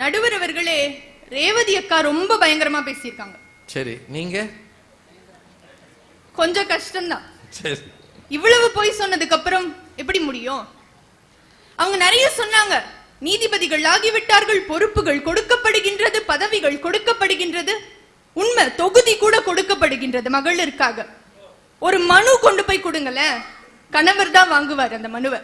நடுவர் அவர்களே ரேவதி அக்கா ரொம்ப பயங்கரமா பேசியிருக்காங்க. சரி நீங்க? கொஞ்சம் கஷ்டம்தான். சரி. இவ்வளவு பொய் சொன்னதுக்கு அப்புறம் எப்படி முடியும்? அவங்க நிறைய சொன்னாங்க. நீதிபதிகள் ஆகிவிட்டார்கள் பொறுப்புகள் கொடுக்கப்படுகின்றது பதவிகள் கொடுக்கப்படுகின்றது உண்மை தொகுதி கூட கொடுக்கப்படுகின்றது மகளிருக்காக. ஒரு மனு கொண்டு போய் கொடுங்களேன். கணவர் தான் வாங்குவார் அந்த மனுவை.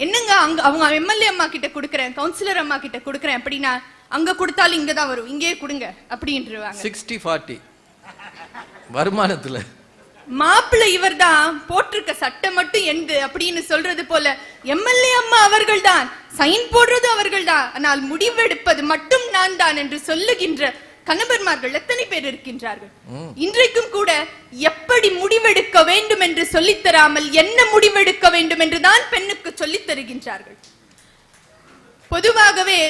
என்னங்க அங்க அவங்க எம்எல்ஏ அம்மா கிட்ட கொடுக்கறேன் கவுன்சிலர் அம்மா கிட்ட கொடுக்கறேன் அப்படின்னா அங்க கொடுத்தாலும் இங்க தான் வரும். இங்கே கொடுங்க அப்படின்றவாங்க. சிக்ஸ்டி ஃபார்ட்டி வருமானத்துல. மாப்பிள்ளை இவர்தான் போட்டிருக்க சட்டை மட்டும் எந்து அப்படின்னு சொல்றது போல எம்எல்ஏ அம்மா அவர்கள்தான் சைன் போடுறது அவர்கள்தான். ஆனால் முடிவெடுப்பது மட்டும் நான் தான் என்று சொல்லுகின்ற கணவர்மார்கள் எத்தனை பேர் இருக்கின்றார்கள்? இன்றைக்கும் கூட எப்படி முடிவெடுக்க வேண்டும் என்று சொல்லித் தராமல் என்ன முடிவெடுக்க வேண்டும் என்று தான் பெண்ணுக்கு சொல்லித் தருகின்றார்கள். பொதுவாகவே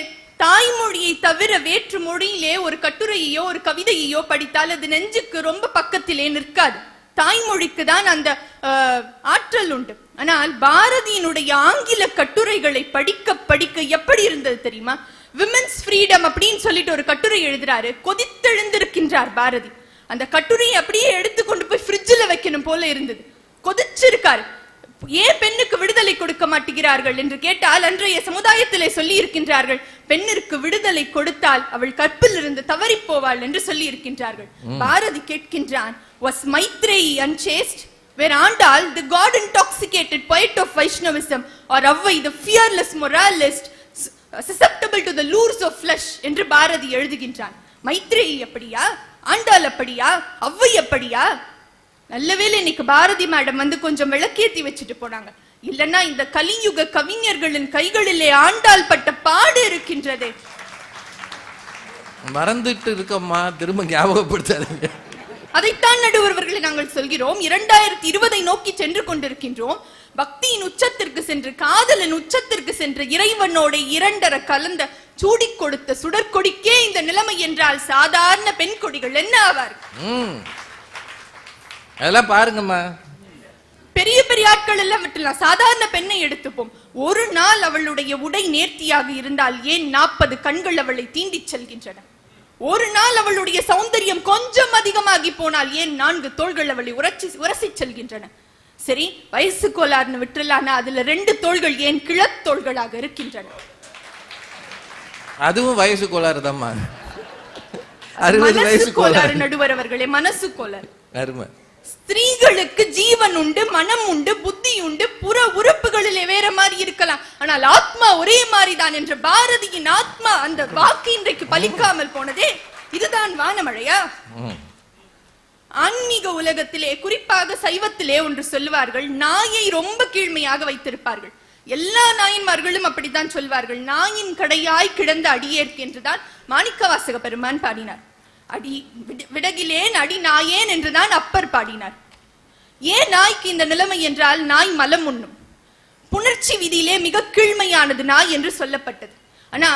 தாய்மொழியை தவிர வேற்று மொழியிலே ஒரு கட்டுரையோ ஒரு கவிதையையோ படித்தால் அது நெஞ்சுக்கு ரொம்ப பக்கத்திலே நிற்காது. தாய்மொழிக்கு தான் அந்த ஆற்றல் உண்டு. ஆனால் பாரதியினுடைய ஆங்கில கட்டுரைகளை படிக்க படிக்க எப்படி இருந்தது தெரியுமா? விமென்ஸ் ஃப்ரீடம் அப்படின்னு சொல்லிட்டு ஒரு கட்டுரை எழுதுறாரு. கொதித்தெழுந்திருக்கின்றார் பாரதி. அந்த கட்டுரையை அப்படியே எடுத்து கொண்டு போய் ஃப்ரிட்ஜில் வைக்கணும் போல இருந்தது. கொதிச்சிருக்காரு. ஏன் பெண்ணுக்கு விடுதலை கொடுக்க மாட்டேங்கிறார்கள் என்று கேட்டால் அன்றைய சமுதாயத்திலே சொல்லி இருக்கின்றார்கள் பெண்ணிற்கு விடுதலை கொடுத்தால் அவள் கற்பில் இருந்து தவறி போவாள் என்று சொல்லி இருக்கின்றார்கள் பாரதி கேட்கின்றான் was Maitreyi unchaste? where Andal the god intoxicated poet of Vaishnavism or Avvai the fearless moralist susceptible to the lures of flesh என்று பாரதி எழுதுகின்றான். மைத்ரேயி அப்படியா ஆண்டாள் அப்படியா அவ்வை அப்படியா நல்லவேளை இன்னைக்கு பாரதி மேடம் வந்து கொஞ்சம் விளக்கேத்தி வச்சுட்டு போனாங்க. இல்லன்னா இந்த கலியுக கவிஞர்களின் கைகளிலே ஆண்டாள் பட்ட பாடு இருக்கின்றதே. மறந்துட்டு இருக்கம்மா திரும்ப ஞாபகப்படுத்தாதீங்க. அதைத்தான் நடுவர்களை நாங்கள் சொல்கிறோம். இரண்டாயிரத்தி இருபதை நோக்கி சென்று கொண்டிருக்கின்றோம். பக்தியின் உச்சத்திற்கு சென்று காதலின் உச்சத்திற்கு சென்று இறைவனோட இரண்டர கலந்த சூடிக் கொடுத்த சுடற்கொடிக்கே இந்த நிலைமை என்றால் சாதாரண பெண் கொடிகள் என்ன ஆவார்கள் ம். அதெல்லாம் பாருங்கம்மா. பெரிய பெரிய ஆட்கள் எல்லாம் விட்டுலாம். சாதாரண பெண்ணை எடுத்துப்போம். ஒரு நாள் அவளுடைய உடை நேர்த்தியாக இருந்தால் ஏன் நாற்பது கண்கள் அவளை தீண்டிச் செல்கின்றன? ஒரு நாள் அவளுடைய சௌந்தரியம் கொஞ்சம் அதிகமாகி போனால் ஏன் நான்கு தோள்கள் அவளை உரச்சி உரசிச் செல்கின்றன? சரி வயசு கோளாறுன்னு விட்டுலானா அதுல ரெண்டு தோள்கள் ஏன் கிழத்தோள்களாக இருக்கின்றன? அதுவும் வயசு கோளாறு தான்மா அறுபது வயசு கோளாறு கோளாறு நடுவர் அவர்களே மனசு கோளாறு அருமை. ஸ்திரீகளுக்கு ஜீவன் உண்டு மனம் உண்டு புத்தி உண்டு புற உறுப்புகளிலே வேற மாதிரி இருக்கலாம். ஆனால் ஆத்மா ஒரே மாதிரிதான் என்ற பாரதியின் ஆத்மா அந்த வாக்கு இன்றைக்கு பலிக்காமல் போனதே. இதுதான் வானமழையா? ஆன்மீக உலகத்திலே குறிப்பாக சைவத்திலே ஒன்று சொல்லுவார்கள் நாயை ரொம்ப கீழ்மையாக வைத்திருப்பார்கள். எல்லா நாயன்மார்களும் அப்படித்தான் சொல்வார்கள் நாயின் கடையாய் கிடந்த அடியேற்கு என்றுதான் மாணிக்கவாசக பெருமான் பாடினார். அடி விடகிலேன் அடி நாயேன் என்றுதான் அப்பர் பாடினார். ஏன் நாய்க்கு இந்த நிலைமை என்றால் நாய் மலம் உண்ணும். புணர்ச்சி விதியிலே மிக கீழ்மையானது நாய் என்று சொல்லப்பட்டது. ஆனா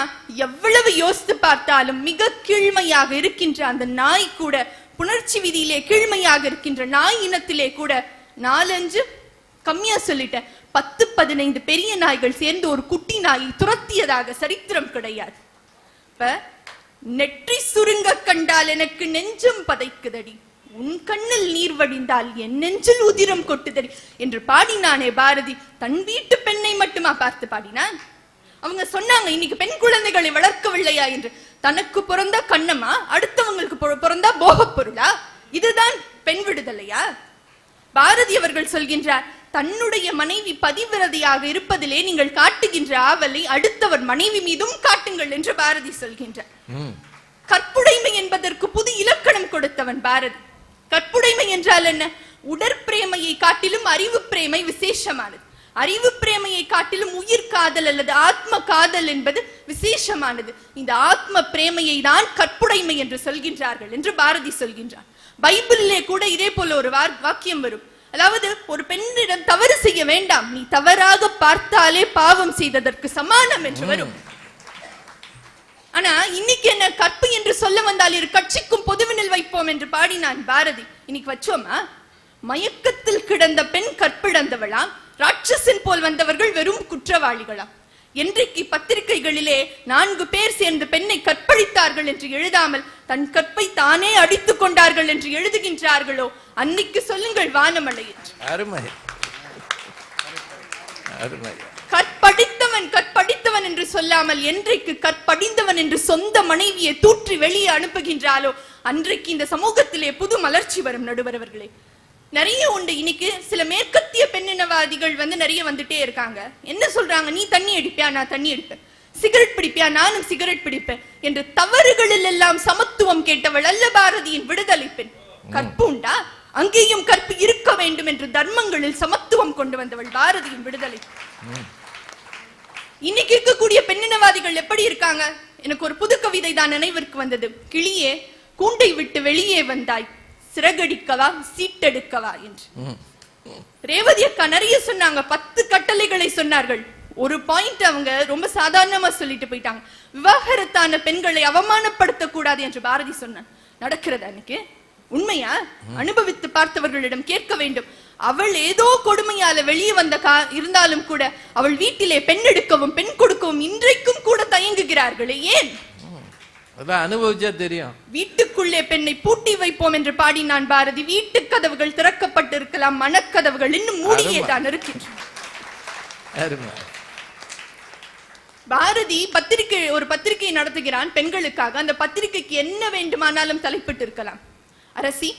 எவ்வளவு யோசித்து பார்த்தாலும் மிக கீழ்மையாக இருக்கின்ற அந்த நாய் கூட புணர்ச்சி விதியிலே கீழ்மையாக இருக்கின்ற நாய் இனத்திலே கூட நாலஞ்சு கம்மியா சொல்லிட்டேன். பத்து பதினைந்து பெரிய நாய்கள் சேர்ந்து ஒரு குட்டி நாயை துரத்தியதாக சரித்திரம் கிடையாது. இப்ப நெற்றி சுருங்க கண்டால் எனக்கு நெஞ்சம் பதைக்குதடி. உன் கண்ணில் நீர் வடிந்தால் என் நெஞ்சில் உதிரம் கொட்டுதடி என்று பாடினானே பாரதி. தன் வீட்டு பெண்ணை மட்டுமா பார்த்து பாடினான்? அவங்க சொன்னாங்க இன்னைக்கு பெண் குழந்தைகளை வளர்க்கவில்லையா? என்று. தனக்கு பிறந்தா கண்ணமா அடுத்தவங்களுக்கு பிறந்தா போகப் பொருளா? இதுதான் பெண் விடுதலையா? பாரதி அவர்கள் சொல்கின்றார் தன்னுடைய மனைவி பதிவிரதையாக இருப்பதிலே நீங்கள் காட்டுகின்ற ஆவலை அடுத்தவர் மனைவி மீதும் காட்டுங்கள் என்று பாரதி சொல்கின்றார். கற்புடைமை என்பதற்கு புது இலக்கணம் கொடுத்தவன் பாரதி. கற்புடைமை என்றால் என்ன? உடற்பிரேமையை காட்டிலும் அறிவு பிரேமை விசேஷமானது. அறிவு பிரேமையை காட்டிலும் உயிர் காதல் அல்லது ஆத்ம காதல் என்பது விசேஷமானது. இந்த ஆத்ம பிரேமையை தான் கற்புடைமை என்று சொல்கின்றார்கள் என்று பாரதி சொல்கின்றார். பைபிளிலே கூட இதே போல ஒரு வாக்கியம் வரும். அதாவது ஒரு பெண்ணிடம் தவறு செய்ய வேண்டாம். நீ தவறாக பார்த்தாலே பாவம் செய்ததற்கு சமானம் என்று வரும். ஆனா இன்னைக்கு என்ன கற்பு என்று சொல்ல வந்தால் இரு கட்சிக்கும் பொதுவினில் வைப்போம் என்று பாடினான் பாரதி. இன்னைக்கு வச்சோமா? மயக்கத்தில் கிடந்த பெண் கற்பிழந்தவளாம் ராட்சசன் போல் வந்தவர்கள் வெறும் குற்றவாளிகளாம் என்றைக்கு பத்திரிகைகளிலே நான்கு பேர் சேர்ந்து பெண்ணை கற்பழித்தார்கள் என்று எழுதாமல் தன் கற்பை தானே அடித்துக் கொண்டார்கள் என்று எழுதுகின்றார்களோ? அன்னைக்கு சொல்லுங்கள் வானமலை அருமை. அருமை. கற்படித்தவன் கற்படித்தவன் என்று சொல்லாமல் என்றைக்கு கற்படிந்தவன் என்று சொந்த மனைவியை தூற்றி வெளியே அனுப்புகின்றாலோ? அன்றைக்கு இந்த சமூகத்திலே புது மலர்ச்சி வரும் நடுவர் அவர்களே. நிறைய உண்டு. இன்னைக்கு சில மேற்கத்திய பெண்ணினவாதிகள் வந்து நிறைய வந்துட்டே இருக்காங்க. என்ன சொல்றாங்க? நீ தண்ணி அடிப்பியா? நான் தண்ணி அடிப்பேன் சிகரெட் பிடிப்பியா? நானும் சிகரெட் பிடிப்பேன். என்று தவறுகளில் எல்லாம் சமத்துவம் கேட்டவள் அல்ல பாரதியின் விடுதலை பெண். கற்பு உண்டா? அங்கேயும் கற்பு இருக்க வேண்டும் என்று தர்மங்களில் சமத்துவம் கொண்டு வந்தவள் பாரதியின் விடுதலை இன்னைக்கு இருக்கக்கூடிய பெண்ணினவாதிகள் எப்படி இருக்காங்க? எனக்கு ஒரு புது கவிதை தான் நினைவிற்கு வந்தது. கிளியே கூண்டை விட்டு வெளியே வந்தாய். சிறகடிக்கவா சீட்டெடுக்கவா என்று. ரேவதி அக்கா நிறைய சொன்னாங்க பத்து கட்டளைகளை சொன்னார்கள். ஒரு பாயிண்ட் அவங்க ரொம்ப சாதாரணமா சொல்லிட்டு போயிட்டாங்க. விவாகரத்தான பெண்களை அவமானப்படுத்த கூடாது என்று பாரதி சொன்னான் நடக்கிறதா அன்னைக்கு உண்மையா? அனுபவித்து பார்த்தவர்களிடம் கேட்க வேண்டும். அவள் ஏதோ கொடுமையால வெளியே வந்த கா இருந்தாலும் கூட அவள் வீட்டிலே பெண் எடுக்கவும் பெண் கொடுக்கவும் இன்றைக்கும் கூட தயங்குகிறார்களே ஏன்? அதான் அனுபவிச்சா தெரியும். வீட்டுக்குள்ளே பெண்ணை பூட்டி வைப்போம் என்று பாடினான் பாரதி. வீட்டு கதவுகள் திறக்கப்பட்டிருக்கலாம் மனக்கதவுகள் இன்னும் மூடியே தான் இருக்கின்றன. பாரதி பத்திரிகை ஒரு பத்திரிகை நடத்துகிறான் பெண்களுக்காக. அந்த பத்திரிகைக்கு என்ன வேண்டுமானாலும் தலைப்பிட்டு இருக்கலாம் அரசி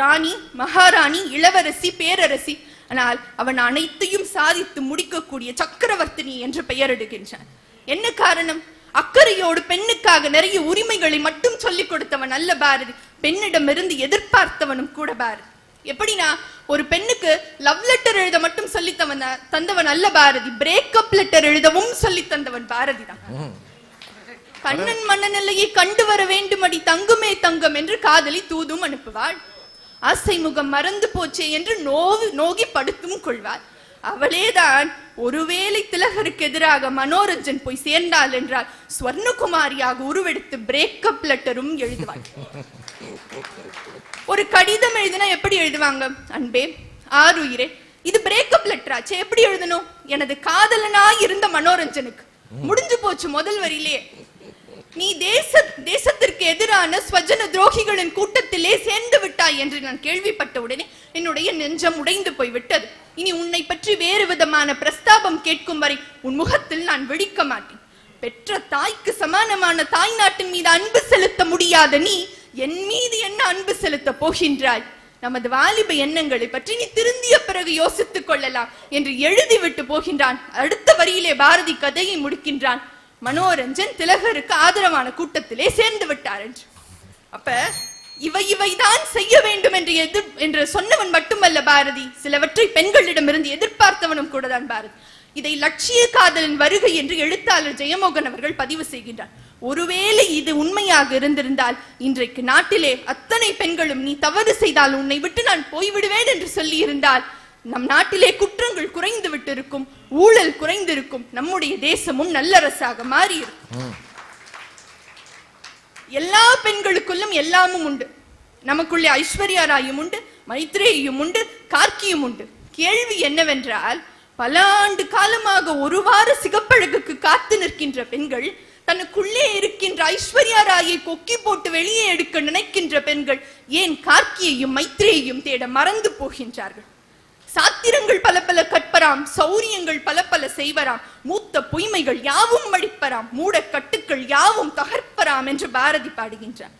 ராணி மகாராணி இளவரசி பேரரசி. ஆனால் அவன் அனைத்தையும் சாதித்து முடிக்கக்கூடிய சக்கரவர்த்தினி என்று பெயரிடுகின்றான். என்ன காரணம்? அக்கறையோடு பெண்ணுக்காக நிறைய உரிமைகளை மட்டும் சொல்லிக் கொடுத்தவன் அல்ல பாரதி. பெண்ணிடமிருந்து எதிர்பார்த்தவனும் கூட பாரதி. எப்படின்னா ஒரு பெண்ணுக்கு லவ் லெட்டர் எழுத மட்டும் சொல்லி தவன் தந்தவன் அல்ல பாரதி. பிரேக்கப் லெட்டர் எழுதவும் சொல்லி தந்தவன் பாரதி தான். கண்ணன் மன்னநிலையை கண்டு வர வேண்டுமடி தங்குமே தங்கம் என்று காதலி தூதும் அனுப்புவாள். ஆசை முகம் மறந்து போச்சே என்று நோவு நோகி படுத்தும் கொள்வாள். அவளேதான். ஒருவேளை திலகருக்கு எதிராக மனோரஞ்சன் போய் சேர்ந்தாள் என்றால் ஸ்வர்ணகுமாரியாக உருவெடுத்து பிரேக்கப் லெட்டரும் எழுதுவாள். ஒரு கடிதம் எழுதினா எப்படி எழுதுவாங்க? அன்பே ஆறுயிரே இது பிரேக்கப் லெட்டராச்சு எப்படி எழுதணும்? எனது காதலனா இருந்த மனோரஞ்சனுக்கு. முடிஞ்சு போச்சு முதல் வரியிலே. நீ தேச தேசத்திற்கு எதிரான ஸ்வஜன துரோகிகளின் கூட்டத்திலே சேர்ந்து விட்டாய் என்று நான் கேள்விப்பட்ட உடனே என்னுடைய நெஞ்சம் உடைந்து போய் விட்டது இனி உன்னை பற்றி வேறு விதமான பிரஸ்தாபம் கேட்கும் வரை உன் முகத்தில் நான் விழிக்க மாட்டேன். பெற்ற தாய்க்கு சமானமான தாய் நாட்டின் மீது அன்பு செலுத்த முடியாத நீ என் மீது என்ன அன்பு செலுத்த போகின்றாய்? நமது வாலிப எண்ணங்களை பற்றி நீ திருந்திய பிறகு யோசித்துக் கொள்ளலாம் என்று எழுதிவிட்டு போகின்றான். அடுத்த வரியிலே பாரதி கதையை முடிக்கின்றான். மனோரஞ்சன் திலகருக்கு ஆதரவான கூட்டத்திலே சேர்ந்து விட்டார் என்று. அப்ப இவை இவைதான் செய்ய வேண்டும் என்று எதிர் என்று சொன்னவன் மட்டுமல்ல பாரதி. சிலவற்றை பெண்களிடமிருந்து எதிர்பார்த்தவனும் கூட தான் பாரதி. இதை லட்சிய காதலின் வருகை என்று எழுத்தாளர் ஜெயமோகன் அவர்கள் பதிவு செய்கின்றார். ஒருவேளை இது உண்மையாக இருந்திருந்தால் இன்றைக்கு நாட்டிலே அத்தனை பெண்களும் நீ தவறு செய்தால் உன்னை விட்டு நான் போய்விடுவேன் என்று சொல்லி இருந்தால் நம் நாட்டிலே குற்றங்கள் குறைந்து விட்டிருக்கும் ஊழல் குறைந்திருக்கும் நம்முடைய தேசமும் நல்லரசாக மாறி இருக்கும் ம். எல்லா பெண்களுக்குள்ளும் எல்லாமும் உண்டு. நமக்குள்ளே ஐஸ்வர்யா ராயும் உண்டு மைத்ரேயும் உண்டு கார்க்கியும் உண்டு. கேள்வி என்னவென்றால் பல ஆண்டு காலமாக ஒரு வார சிகப்பழகுக்கு காத்து நிற்கின்ற பெண்கள் தனக்குள்ளே இருக்கின்ற ஐஸ்வர்யா ராயை கொக்கி போட்டு வெளியே எடுக்க நினைக்கின்ற பெண்கள் ஏன் கார்க்கியையும் மைத்ரேயையும் தேட மறந்து போகின்றார்கள்? சாத்திரங்கள் பல பல கற்பராம் சௌரியங்கள் பல பல செய்வராம் மூத்த பொய்மைகள் யாவும் மடிப்பராம் மூட கட்டுக்கள் யாவும் தகர்ப்பராம் என்று பாரதி பாடுகின்றார்.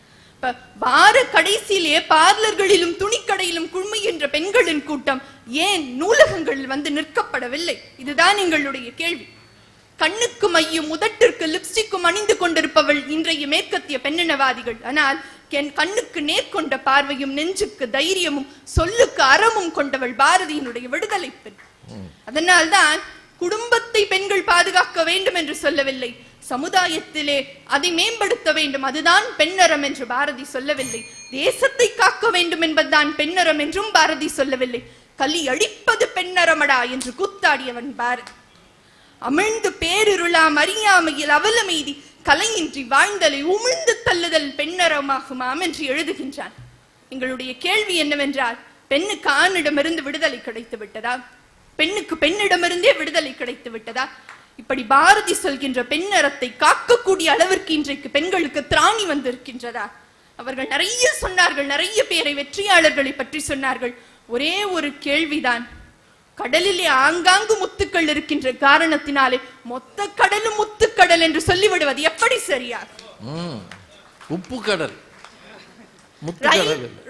வார கடைசியிலே பார்லர்களிலும் துணிக்கடையிலும் குழுமுகின்ற பெண்களின் கூட்டம் ஏன் நூலகங்களில் வந்து நிற்கப்படவில்லை? இதுதான் எங்களுடைய கேள்வி. கண்ணுக்கு மையும் உதட்டிற்கு லிப்ஸ்டிக்கும் அணிந்து கொண்டிருப்பவள் இன்றைய மேற்கத்திய பெண்ணினவாதிகள். ஆனால் என் கண்ணுக்கு நேர்கொண்ட பார்வையும் நெஞ்சுக்கு தைரியமும் சொல்லுக்கு அறமும் கொண்டவள் பாரதியினுடைய விடுதலை பெண். அதனால்தான் குடும்பத்தை பெண்கள் பாதுகாக்க வேண்டும் என்று சொல்லவில்லை. சமுதாயத்திலே அதை மேம்படுத்த வேண்டும். அதுதான் பெண்ணறம் என்று பாரதி சொல்லவில்லை. தேசத்தை காக்க வேண்டும் என்பதுதான் பெண்ணறம் என்றும் பாரதி சொல்லவில்லை. கலி அழிப்பது பெண்ணறமடா என்று கூத்தாடியவன் பாரதி. அமிழ்ந்து பேருருளாம் அறியாமையில் அவலமெய்தி கலையின்றி வாழ்ந்தலை உமிழ்ந்து தள்ளுதல் பெண்ணறமாகுமாம் என்று எழுதுகின்றான். எங்களுடைய கேள்வி என்னவென்றால் பெண்ணுக்கு ஆணிடமிருந்து விடுதலை கிடைத்து விட்டதா பெண்ணுக்கு பெண்ணிடமிருந்தே விடுதலை கிடைத்து விட்டதா இப்படி பாரதி சொல்கின்ற பெண் அறத்தை காக்கக்கூடிய அளவிற்கு இன்றைக்கு பெண்களுக்கு திராணி வந்திருக்கின்றதா? அவர்கள் நிறைய சொன்னார்கள் நிறைய பேரை வெற்றியாளர்களை பற்றி சொன்னார்கள். ஒரே ஒரு கேள்விதான். கடலிலே ஆங்காங்கு முத்துக்கள் இருக்கின்ற காரணத்தினாலே மொத்த கடலும் முத்துக்கடல் என்று சொல்லிவிடுவது எப்படி சரியா? உப்பு கடல்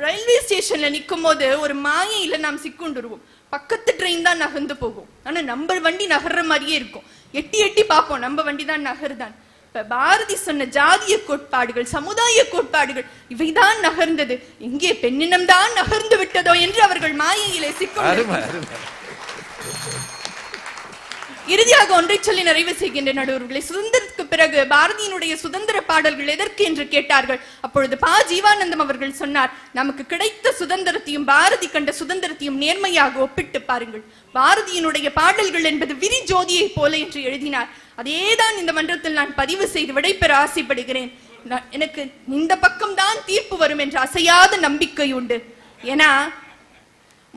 ரயில்வே ஸ்டேஷன்ல நிக்கும் போது ஒரு மாயையில நாம் சிக்குண்டுருவோம். பக்கத்து ட்ரெயின் தான் நகர்ந்து போகும். ஆனா நம்ம வண்டி நகர்ற மாதிரியே இருக்கும். எட்டி எட்டி பார்ப்போம். நம்ம வண்டி தான் நகருதான். இப்ப பாரதி சொன்ன ஜாதிய கோட்பாடுகள் சமுதாய கோட்பாடுகள் இவைதான் நகர்ந்தது. இங்கே பெண்ணினம் தான் நகர்ந்து விட்டதோ என்று அவர்கள் மாயையிலே சிக்கும் இறுதியாக ஒன்றை சொல்லி நிறைவு செய்கின்ற நடுவர்களை சுதந்திரத்துக்கு பிறகு பாரதியினுடைய சுதந்திர பாடல்கள் எதற்கு என்று கேட்டார்கள். அப்பொழுது பா. ஜீவானந்தம் அவர்கள் சொன்னார் நமக்கு கிடைத்த சுதந்திரத்தையும் பாரதி கண்ட சுதந்திரத்தையும் நேர்மையாக ஒப்பிட்டு பாருங்கள். பாரதியினுடைய பாடல்கள் என்பது விரி ஜோதியை போல என்று எழுதினார். அதேதான் இந்த மன்றத்தில் நான் பதிவு செய்து விடைபெற ஆசைப்படுகிறேன். நான்- எனக்கு இந்த பக்கம் தான் தீர்ப்பு வரும் என்ற அசையாத நம்பிக்கை உண்டு. ஏன்னா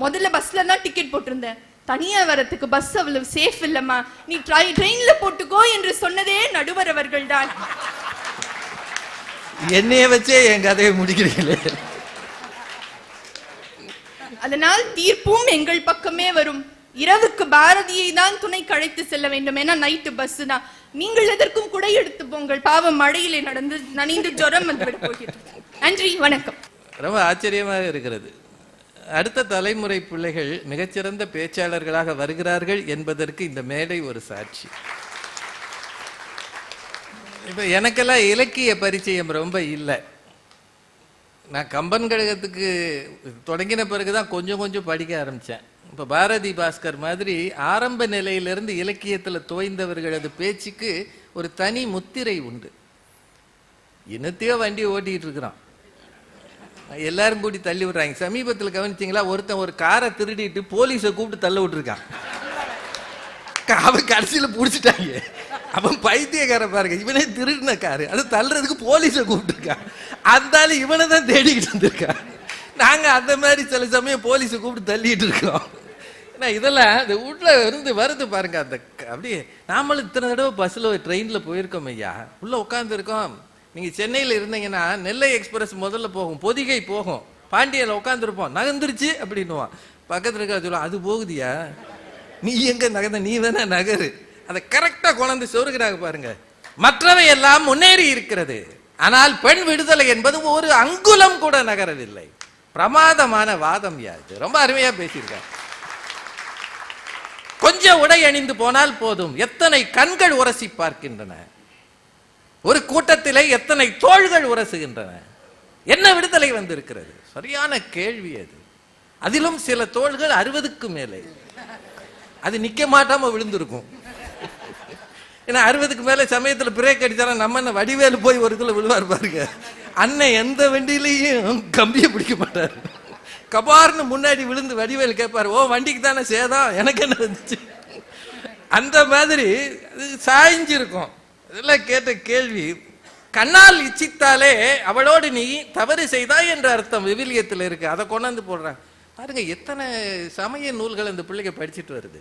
முதல்ல பஸ்ல தான் டிக்கெட் போட்டிருந்தேன். தனியா வரதுக்கு பஸ் அவ்வளவு சேஃப் இல்லம்மா. நீ ட்ரை ட்ரெயின்ல போட்டுக்கோ என்று சொன்னதே நடுவர் அவர்கள் தான் என்னைய வச்சே என் கதையை முடிக்கிறீங்களே. அதனால் தீர்ப்பும் எங்கள் பக்கமே வரும். இரவுக்கு பாரதியை தான் துணை கழைத்து செல்ல வேண்டும். ஏன்னா நைட்டு பஸ் தான். நீங்கள் எதற்கும் குடை எடுத்து போங்கள். பாவம் மழையிலே நடந்து நனைந்து ஜுரம் வந்து போகிறது. நன்றி வணக்கம். ரொம்ப ஆச்சரியமாக இருக்கிறது. அடுத்த தலைமுறை பிள்ளைகள் மிகச்சிறந்த பேச்சாளர்களாக வருகிறார்கள் என்பதற்கு இந்த மேடை ஒரு சாட்சி. இப்ப எனக்கெல்லாம் இலக்கிய பரிச்சயம் ரொம்ப இல்லை. நான் கம்பன் கழகத்துக்கு தொடங்கின பிறகுதான் கொஞ்சம் கொஞ்சம் படிக்க ஆரம்பிச்சேன். இப்ப பாரதி பாஸ்கர் மாதிரி ஆரம்ப நிலையிலிருந்து இலக்கியத்துல தோய்ந்தவர்களது பேச்சுக்கு ஒரு தனி முத்திரை உண்டு. இன்னத்தையோ வண்டி ஓட்டிட்டு இருக்கிறான். எல்லாரும் கூட்டி தள்ளி விடுறாங்க. சமீபத்தில் கவனிச்சீங்களா? ஒருத்தன் ஒரு காரை திருடிட்டு போலீஸை கூப்பிட்டு தள்ள விட்டுருக்கான். அவன் கடைசியில புடிச்சிட்டாங்க. அவன் பைத்தியக்கார பாருங்க. இவனே திருடின காரு. அது தள்ளுறதுக்கு போலீஸை கூப்பிட்டுருக்கான். அந்த இவனை தான் தேடிக்கிட்டு வந்திருக்கான். நாங்க அந்த மாதிரி சில சமயம் போலீஸை கூப்பிட்டு தள்ளிட்டு இருக்கோம். ஏன்னா இதெல்லாம் இந்த உள்ள இருந்து வருது பாருங்க. அந்த க- அப்படியே நாமளும் இத்தனை தடவை பஸ்ல ட்ரெயின்ல போயிருக்கோம் ஐயா. உள்ள உட்காந்துருக்கோம் நீங்கள் நீங்க சென்னையில இருந்தீங்கன்னா நெல்லை எக்ஸ்பிரஸ் முதல்ல போகும் பொதிகை போகும். பாண்டியல உட்காந்துருப்போம் நகர்ந்துருச்சு அப்படின்னுவான். பக்கத்துல இருக்க சொல்லுவான் அது போகுதியா? நீ எங்க நகர்ந்த? நீ தானே நகரு. அதை கரெக்டா கொண்டு சொருகிறாங்க பாருங்க. மற்றவை எல்லாம் முன்னேறி இருக்கிறது. ஆனால் பெண் விடுதலை என்பது ஒரு அங்குலம் கூட நகரவில்லை. பிரமாதமான வாதம் யாது? ரொம்ப அருமையா பேசியிருக்க கொஞ்சம் உடை அணிந்து போனால் போதும். எத்தனை கண்கள் உரசி பார்க்கின்றன? ஒரு கூட்டத்திலே எத்தனை தோள்கள் உரசுகின்றன? என்ன விடுதலை வந்திருக்கிறது? சரியான கேள்வி அது. அதிலும் சில தோள்கள் அறுபதுக்கு மேலே. அது நிக்க மாட்டாம விழுந்திருக்கும். ஏன்னா அறுபதுக்கு மேலே சமயத்தில் பிரேக் அடிச்சாலும் நம்ம என்ன வடிவேலு போய் ஒரு இதில் விழுவார் பாருங்க. அண்ணன் எந்த வண்டியிலையும் கம்பியை பிடிக்க மாட்டார். கபார்னு முன்னாடி விழுந்து வடிவேல் கேட்பார் ஓ வண்டிக்கு தானே சேதம்? எனக்கு என்ன வந்துச்சு? அந்த மாதிரி அது சாய்ஞ்சிருக்கும். இதெல்லாம் கேட்ட கேள்வி கண்ணால் இச்சித்தாலே அவளோடு நீ தவறு செய்தாய் என்ற அர்த்தம் விவிலியத்தில் இருக்கு. அதை கொண்டாந்து போடுறான் பாருங்க எத்தனை சமய நூல்கள் இந்த பிள்ளைங்க படிச்சிட்டு வருது.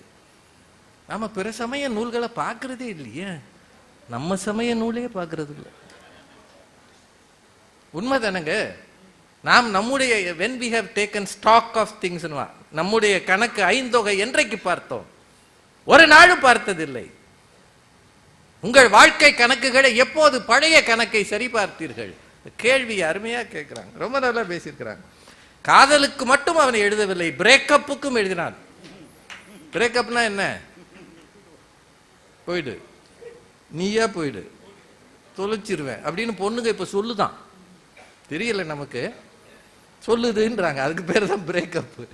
நாம பிற சமய நூல்களை பார்க்கறதே இல்லையே. நம்ம சமய நூலே பார்க்கறது இல்லை. உண்மைதானங்க நாம் நம்முடைய when we have taken stock of things நம்முடைய கணக்கு ஐந்தொகை என்றைக்கு பார்த்தோம்? ஒரு நாளும் பார்த்ததில்லை. உங்கள் வாழ்க்கை கணக்குகளை எப்போது பழைய கணக்கை சரிபார்த்தீர்கள்? கேள்வி அருமையாக கேட்குறாங்க ரொம்ப நல்லா பேசியிருக்கிறாங்க. காதலுக்கு மட்டும் அவனை எழுதவில்லை பிரேக்கப்புக்கும் எழுதினான். பிரேக்கப்னா என்ன? போயிடு. நீயா போயிடு. தொலைச்சிருவேன். அப்படின்னு பொண்ணுங்க இப்போ சொல்லுதான். தெரியல நமக்கு. சொல்லுதுன்றாங்க. அதுக்கு பேர் தான் பிரேக்கப்பு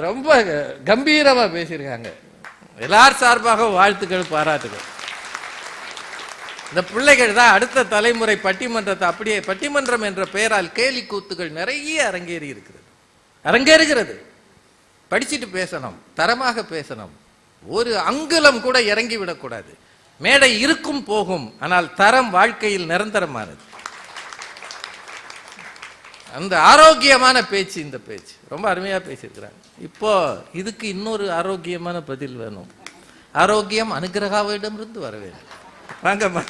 ரொம்ப கம்பீரமாக பேசியிருக்காங்க. எல்லார் சார்பாக வாழ்த்துக்கள் பாராட்டுகள் இந்த பிள்ளைகள் தான் அடுத்த தலைமுறை பட்டிமன்றத்தை அப்படியே பட்டிமன்றம் என்ற பெயரால் கேலி கூத்துகள் நிறைய அரங்கேறி இருக்கிறது. அரங்கேறுகிறது. படிச்சுட்டு பேசணும் தரமாக பேசணும். ஒரு அங்குலம் கூட இறங்கி விடக்கூடாது. மேடை இருக்கும் போகும் ஆனால் தரம் வாழ்க்கையில் நிரந்தரமானது. அந்த ஆரோக்கியமான பேச்சு இந்த பேச்சு. ரொம்ப அருமையா பேசியிருக்கிறாங்க. இப்போ இதுக்கு இன்னொரு ஆரோக்கியமான பதில் வேணும். ஆரோக்கியம் அனுகிரகாவிடமிருந்து வர வேண்டும் 换个吧